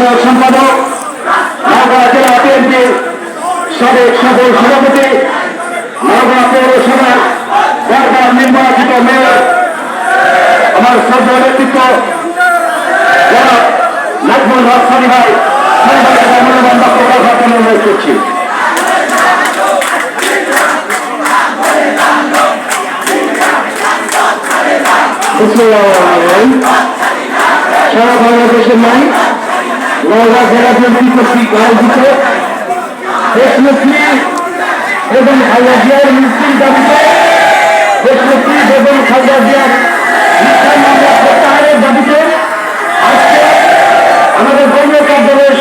বিষয়ক সম্পাদক নওগাঁ জেলা বিএনপির সাবেক সকল সভাপতি নওগাঁ পৌরসভার বারবার নির্বাচিত মেয়র, আমার শ্রদ্ধা ব্যক্তিত্ব যারা নাজমুল সানি ভাই সাংবাদিকতা মূল্যবান বক্তব্য জন্য অনুরোধ করছি। সারা বাংলাদেশের নয় নওগাঁ জেলা বিএনপি কর্তৃক আয়োজিত দেশনেত্রী এবং খালেদা জিয়ার মুক্তির দাবিতে দেশনেত্রী এবং খালেদা জিয়ার মিথ্যা মামলা প্রত্যাহারের দাবিতে আজকে আমাদের দলীয় কার্যালয়ের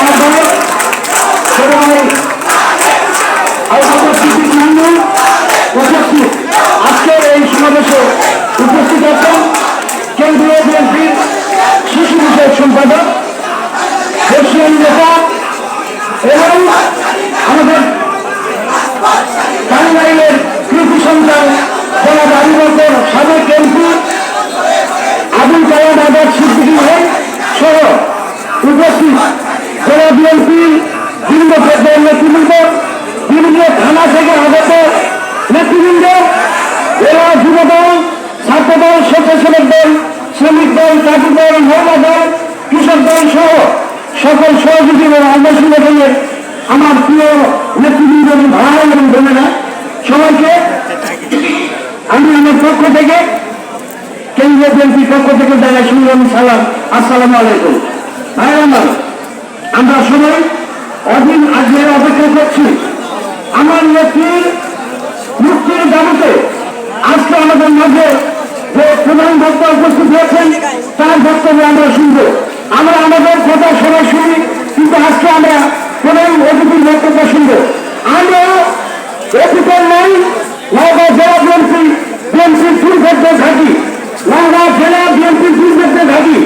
আহ্বায়ক এবং আয়োজকবৃন্দ উপস্থিত আজকের এই সমাবেশে উপস্থিত আছেন কেন্দ্রীয় বিএনপির শিশু বিষয়ক সম্পাদক দেশীয় নেতা এবং আমাদের টাঙ্গাইলের কৃতি সন্তান জনাব আবু বকর সাবেক এমপি আবুল কালাম আজাদ সিদ্দিকী ভাই সহ উপস্থিত জেলা বিএনপি বিভিন্ন পর্যায়ের নেতৃবৃন্দ বিভিন্ন থানা থেকে আগত নেতৃবৃন্দ জেলা যুবদল ছাত্রদল স্বেচ্ছাসেবক দল শ্রমিক দল চাকরি দল মহিলা দল কৃষক দল সহ সকল এবং আন্দোলন আমার প্রিয় নেতৃবৃন্দ এবং ভাই এবং বোনেরা, সবাইকে আমি আমার পক্ষ থেকে, কেন্দ্রীয় বিএনপির পক্ষ থেকে জানাই সংগ্রামী সালাম, আসসালামু আলাইকুম। ভাই আমার আমরা সবাই অদিন আজকে অপেক্ষা করছি। আমার নেত্রীর মুক্তির দাবিতে আজকে আমাদের মাঝে যে প্রধান বক্তা উপস্থিত হয়েছেন, তার বক্তব্য আমরা শুনব। আমরা আমাদের কথা সবাই শুনি কিন্তু আজকে আমরা প্রধান অতিথির বক্তব্য শুনব আমরা অতীতের নয় নওগাঁ জেলা বিএনপি বিএনপির পূর্বতে থাকি নওগাঁ জেলা বিএনপির পূর্বতে থাকি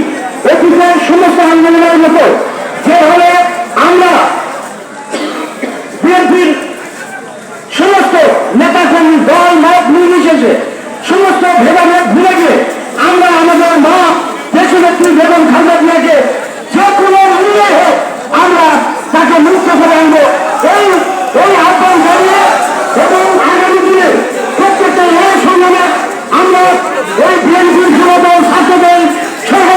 অতীতের সমস্ত আন্দোলনের মতো যেভাবে আমরা বিএনপির সমস্ত নেতাকর্মী দল মত নির্বিশেষে সমস্ত ভেদাভেদ ভুলে গিয়ে আমরা আমাদের মা দেশনেত্রী বেগম খালেদা জিয়াকে যে কোনো মূল্যে হোক আমরা তাকে মুক্ত করে আনব এই এই আহ্বান জানিয়ে এবং আগামী দিনে প্রত্যেকটা এই সংগ্রামে আমরা ওই বিএনপির যুবদল ছাত্রদল সহ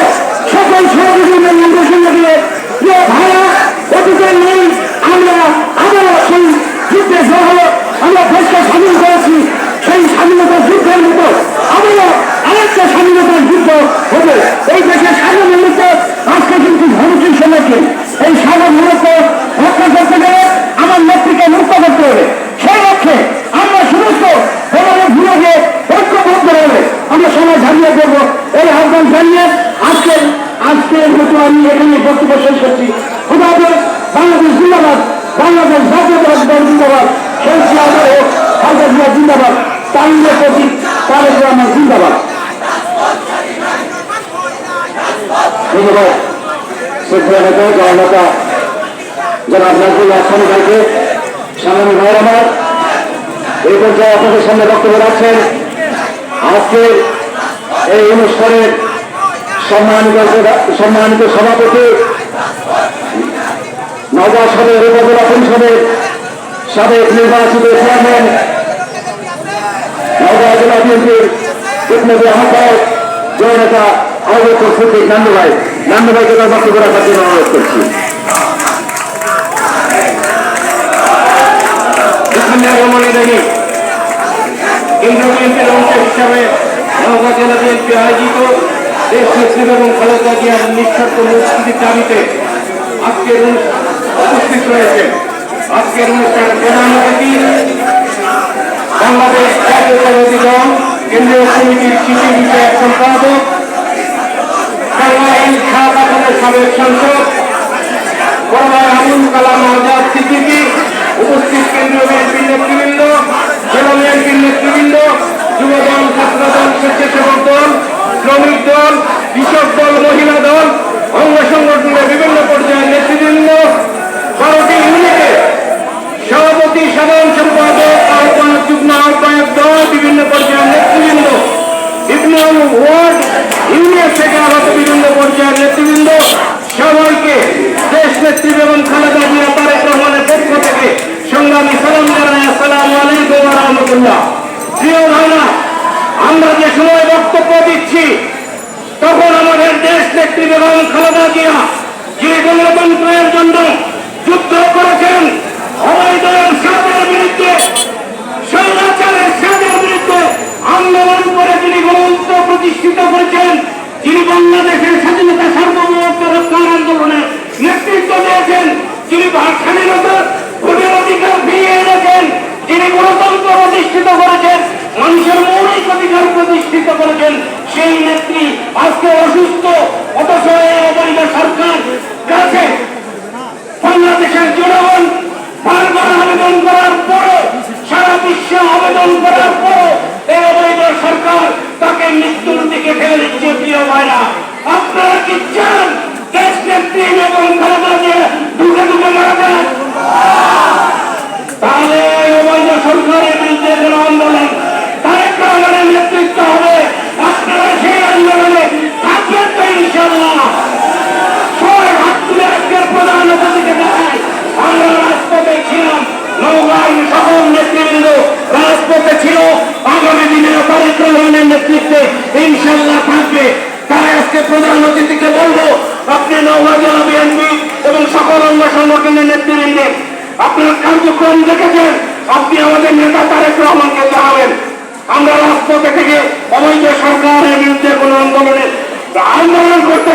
সকল সহযোগীদের নির্দেশন দিয়ে প্রিয় ভাইয়া অতীতের নেই আমরা আবারও সেই যুদ্ধে সহ আমরা দেশকে স্বাধীন করেছি সেই স্বাধীনতার যুদ্ধের মতো আবারও আরেকটা স্বাধীনতার যুদ্ধ হবে এই দেশের সার্বভৌমত্ব আজকে কিন্তু ধমকির সময়কে এই সার্বভৌমত্ব রক্ষা করতে গেলে আমার নেত্রীকে মুক্ত করতে হবে সেই লক্ষ্যে আমরা সমস্ত দলের ঘুরে গিয়ে ঐক্যবদ্ধ হবে আমরা সবাই ঝালিয়ে দেবো এই আহ্বান জানিয়ে আজকের আজকের মতো আমি এখানে বক্তব্য শেষ করছি খুদাবে বাংলাদেশ জিন্দাবাদ বাংলাদেশ জাতীয় দল জিন্দাবাদ সেই জিয়াদের হোক খালেদা জিয়া জিন্দাবাদ তাইনের প্রতি তারেক রহমান জিন্দাবাদ ধন্যবাদ শ্রদ্ধা নেতা যারা নাজরুল হাসান ভাইকে সামনে ভাই আমার এই পর্যায়ে আপনাদের সামনে বক্তব্য রাখছেন। আজকে এই অনুষ্ঠানের সম্মানিত সম্মানিত সভাপতি নওগাঁ সদর উপজেলা পরিষদের সাবেক নির্বাচিত চেয়ারম্যান নওগাঁ জেলা বিএনপির আহ্বায়ক, জয়নেতা আহ্বায়ক সিদ্দিক নান্দু ভাই নান্দু ভাইকে তার বক্তব্য রাখার অনুরোধ করছি। হিসাবে নওগাঁ জেলা বিএনপি আয়োজিত দেশ নেত্রী এবং রয়েছে। আজকের অনুষ্ঠানের প্রধান অতিথি বাংলাদেশ জাতীয়তাবাদী কেন্দ্রীয় সম্পাদক টাঙ্গাইল শাহবাগানের সাবেক সাংসদ বড়ভাই আবুল কালাম আজাদ সিদ্দিকী উপস্থিত কেন্দ্রীয় বিএনপির নেতৃবৃন্দ জেলা বিএনপির নেতৃবৃন্দ যুবদল ছাত্রদল স্বেচ্ছাসেবক দল শ্রমিক দল কৃষক দল মহিলা দল অঙ্গ সংগঠনের বিভিন্ন পর্যায়ের নেতৃবৃন্দ বারোটি ইউনিটে সভাপতি সাধারণ সম্পাদক আহ্বায়ক যুগ্ম আহ্বায়ক দল বিভিন্ন পর্যায়ের নেতৃবৃন্দ এবং ওয়ার্ড ইউনিয়ন থেকে আগত বিভিন্ন পর্যায়ের নেতৃবৃন্দ সবাইকে দেশ নেত্রী এবং খালেদা জিয়া তারেক রহমানের পক্ষ থেকে সংগ্রামী সালাম জানাই আসসালামু আলাইকুম ওয়া রাহমাতুল্লাহ প্রিয় ভাইরা আমরা যে সময় বক্তব্য দিচ্ছি, তখন আমাদের দেশ নেত্রী বেগম খালেদা জিয়া যে গণতন্ত্রের জন্য যুদ্ধ করেছেন আন্দোলন করে তিনি গণতন্ত্র প্রতিষ্ঠিত করেছেন। যিনি বাংলাদেশের স্বাধীনতা আপনারা কি সংগঠনের নেতৃবৃন্দে, আপনার কার্যক্রম দেখেছেন, আপনি আমাদের নেতা জানাবেন। আমরা থেকে অবৈধ সরকারের বিরুদ্ধে কোন আন্দোলনের আন্দোলন করতে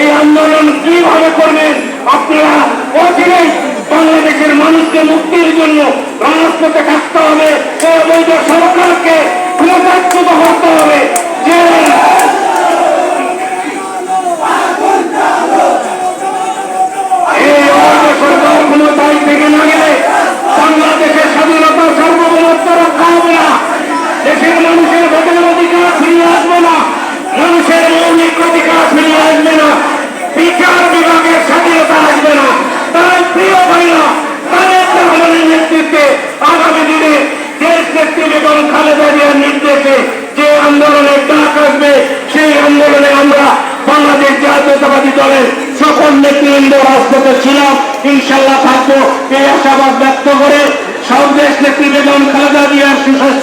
এই আন্দোলন কীভাবে করবেন? আপনারা অচিরেই বাংলাদেশের মানুষকে মুক্তির জন্য রাজপথে থাকতে হবে, অবৈধ সরকারকে ক্ষমতাচ্যুত হবে যে এই অবৈধ সরকার ক্ষমতায় থেকে না গেলে বাংলাদেশের স্বাধীনতা সার্বভৌমত্ব রক্ষা হবে না দেশের মানুষের ভোটের অধিকার ফিরিয়ে আসবে না মানুষের মৌলিক অধিকার ফিরিয়ে আসবে না বিচার বিভাগের স্বাধীনতা আসবে না তাই প্রিয় ভাইরা তারেক রহমানের নেতৃত্বে আগামী দিনে দেশ নেত্রী বেগম খালেদা জিয়ার নির্দেশে যে আন্দোলনের ডাক আসবে সেই আন্দোলনে আমরা বাংলাদেশ জাতীয়তাবাদী দলের সকল নেতৃবৃন্দ রাজপথে ছিলাম ইনশাল্লাহ থাকব এই আশাবাদ ব্যক্ত করে সব দেশ নেত্রী বেগম খালেদা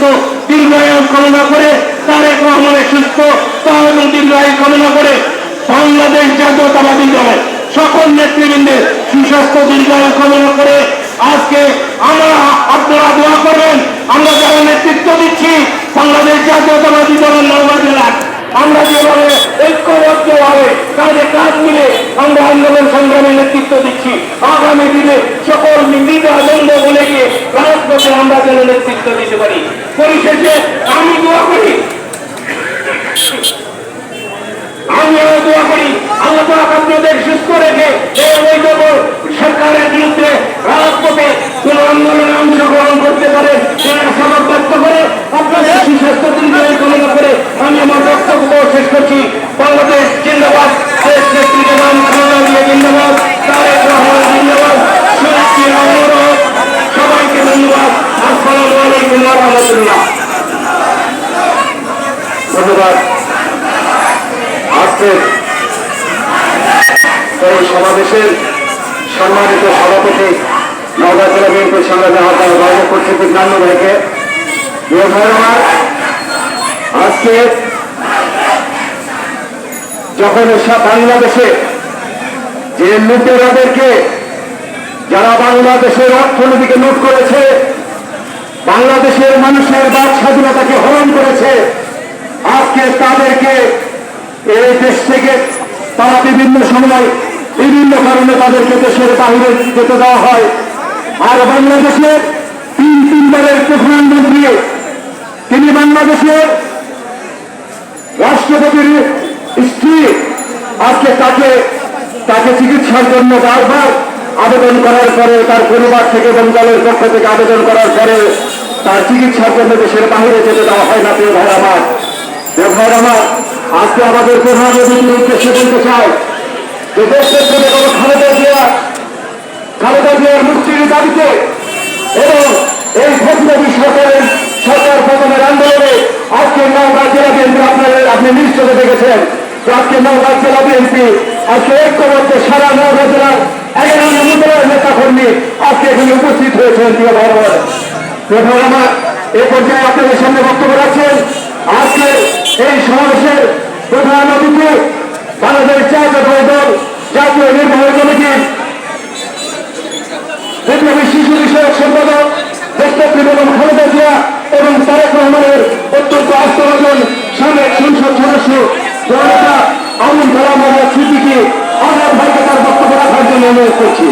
সুস্বাস্থ্য দীর্ঘায়ন কামনা করে তারেক রহমানের সুস্থ তা এবং দীর্ঘায়ু কামনা করে বাংলাদেশ জাতীয়তাবাদী দলের সকল নেতৃবৃন্দের সুস্বাস্থ্য দীর্ঘায়ু কামনা করে আজকে আমরা আপনারা দোয়া করবেন, আমরা যারা নেতৃত্ব দিচ্ছি বাংলাদেশ জাতীয়তাবাদী দলের নওগাঁ জেলার, আমরা যেভাবে ঐক্যবদ্ধ ভাবে কাজে কাজ মিলে আমরা আন্দোলন সংগ্রামে নেতৃত্ব দিচ্ছি। আগামী দিনে সকল নিন্দা দ্বন্দ্ব বলে গিয়ে রাজপথে আমরা যেন নেতৃত্ব দিতে পারি। পরিশেষে আমি দোয়া করি। আমিও দোয়া করি। আল্লাহ আপনাদের সুস্থ রেখে এই সরকারের বিরুদ্ধে রাজপথে কোন আন্দোলনে অংশগ্রহণ করতে পারে সেই ব্যক্ত করে, আপনাদের সুস্বাস্থ্য দীর্ঘায়ু করে আমি আমার বক্তব্য শেষ করছি। বাংলাদেশ ধন্যবাদ। আজকের এই সমাবেশের সম্মানিত সভাপতি নওগাঁ জেলা বিএনপির ভাইকে। আজকে যখন বাংলাদেশে যে লুটেরাদেরকে যারা বাংলাদেশের অর্থনীতিকে লুট করেছে, বাংলাদেশের মানুষের বাক স্বাধীনতাকে হরণ করেছে আজকে তাদেরকে এই দেশ থেকে তারা বিভিন্ন সময় বিভিন্ন কারণে তাদেরকে দেশের বাইরে যেতে দেওয়া হয়। আর বাংলাদেশের তিন তিনবারের প্রধানমন্ত্রী, তিনি বাংলাদেশের রাষ্ট্রপতির স্ত্রী। আজকে তাকে তাকে চিকিৎসার জন্য বারবার আবেদন করার পরে তার পরিবার থেকে এবং দলের পক্ষ থেকে আবেদন করার পরে তার চিকিৎসার জন্য দেশের বাইরে যেতে দেওয়া হয় না, প্রিয় ভাই আমার। প্রিয় আমার, আজকে আমাদের প্রধান অতিথির উদ্দেশ্যে বলতে চাই, যে দেশের থেকে কোনো খালেদা জিয়া, খালেদা জিয়ার মুক্তির দাবিতে এবং এই ভোটনবী সরকারের সরকার পতনের আন্দোলনে আজকে নওগাঁ জেলা কেন্দ্রে আপনাদের, আপনি নিশ্চয় দেখেছেন যে আজকে নওগাঁ জেলা বিএনপি আজকে ঐক্যবদ্ধ সারা নওগাঁ জেলার এগারো নম্বরের নেতা কর্মী আজকে এখানে উপস্থিত হয়েছেন, প্রিয় প্রথম আমার, এ পর্যায়ে আপনাদের সামনে বক্তব্য রাখছেন। আজকে এই সমাবেশের প্রধান অতিথি বাংলাদেশ জাতীয় দল, জাতীয় নির্বাহী কমিটির বিপ্লবী শিশু বিষয়ক সম্পাদক দেশনেত্রী বেগম খালেদা জিয়া এবং তারেক রহমানের অত্যন্ত আস্থাভাজন সাবেক সংসদ সদস্য জনতা আবুল কালাম আজাদ সিদ্দিকি, আমার ভাইকে তার বক্তব্য রাখার জন্য অনুরোধ করছি।